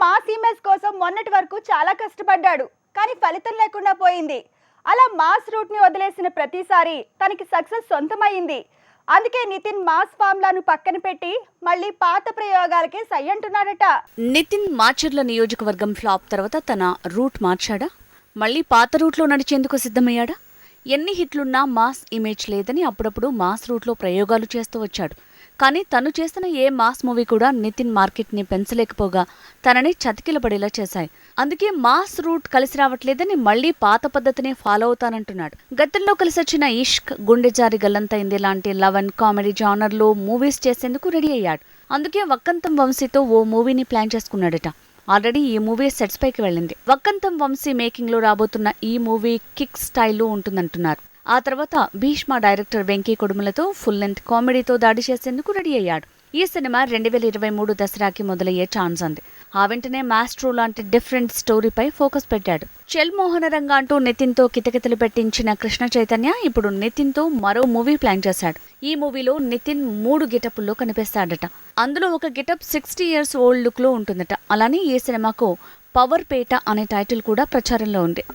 Mass image కోసం మొన్నటి వరకు చాలా కష్టపడ్డాడు కానీ ఫలితం లేకుండా పోయింది. అలా మాస్ రూట్ని వదిలేసిన ప్రతిసారి తనకి సక్సెస్ సొంతమైంది అందుకే నితిన్ మాస్ ఫార్ములాను పక్కన పెట్టి మళ్ళీ పాత ప్రయోగాలకే సై అంటున్నాడట. నితిన్ మాచర్ల నియోజకవర్గం ఫ్లాప్ తర్వాత తన రూట్ మార్చాడా? మళ్ళీ పాత రూట్లో నడిచేందుకు సిద్ధమయ్యాడా? ఎన్ని హిట్లున్నా మాస్ ఇమేజ్ లేదని అప్పుడప్పుడు మాస్ రూట్లో ప్రయోగాలు చేస్తూ వచ్చాడు. కానీ తను చేసిన ఏ మాస్ మూవీ కూడా నితిన్ మార్కెట్ని పెంచలేకపోగా తనని చతికిలపడేలా చేశాయి. అందుకే మాస్ రూట్ కలిసి రావట్లేదని మళ్ళీ పాత పద్ధతిని ఫాలో అవుతానంటున్నాడు. గతంలో కలిసి వచ్చిన ఇష్క్ గుండె జారి గల్లంతైంది లాంటి లవ్ అండ్ కామెడీ జానర్లో మూవీస్ చేసేందుకు రెడీ అయ్యాడు. అందుకే వక్కంతం వంశీతో ఓ మూవీని ప్లాన్ చేసుకున్నాడట. ఆల్రెడీ ఈ మూవీ సెట్స్ పైకి వెళ్ళింది. వక్కంతం వంశీ మేకింగ్లో రాబోతున్న ఈ మూవీ కిక్ స్టైల్లో ఉంటుందంటున్నారు. ఆ తర్వాత భీష్మ డైరెక్టర్ వెంకీ కొడుములతో ఫుల్ లెంత్ కామెడీతో దాడి చేసేందుకు రెడీ అయ్యాడు. ఈ సినిమా రెండు వేల ఇరవై మూడు దసరాకి మొదలయ్యే ఛాన్స్ ఉంది ఆ వెంటనే మాస్ట్రో లాంటి డిఫరెంట్ స్టోరీపై ఫోకస్ పెట్టాడు. చెల్ మోహన రంగ అంటూ నితిన్తో కితకితలు పెట్టించిన కృష్ణ చైతన్య ఇప్పుడు నితిన్తో మరో మూవీ ప్లాన్ చేశాడు. ఈ మూవీలో నితిన్ మూడు గెటప్ల్లో కనిపిస్తాడట. అందులో ఒక గెటప్ సిక్స్టీ ఇయర్స్ ఓల్డ్ లుక్లో ఉంటుందట. అలానే ఈ సినిమాకు పవర్ పేట అనే టైటిల్ కూడా ప్రచారంలో ఉంది.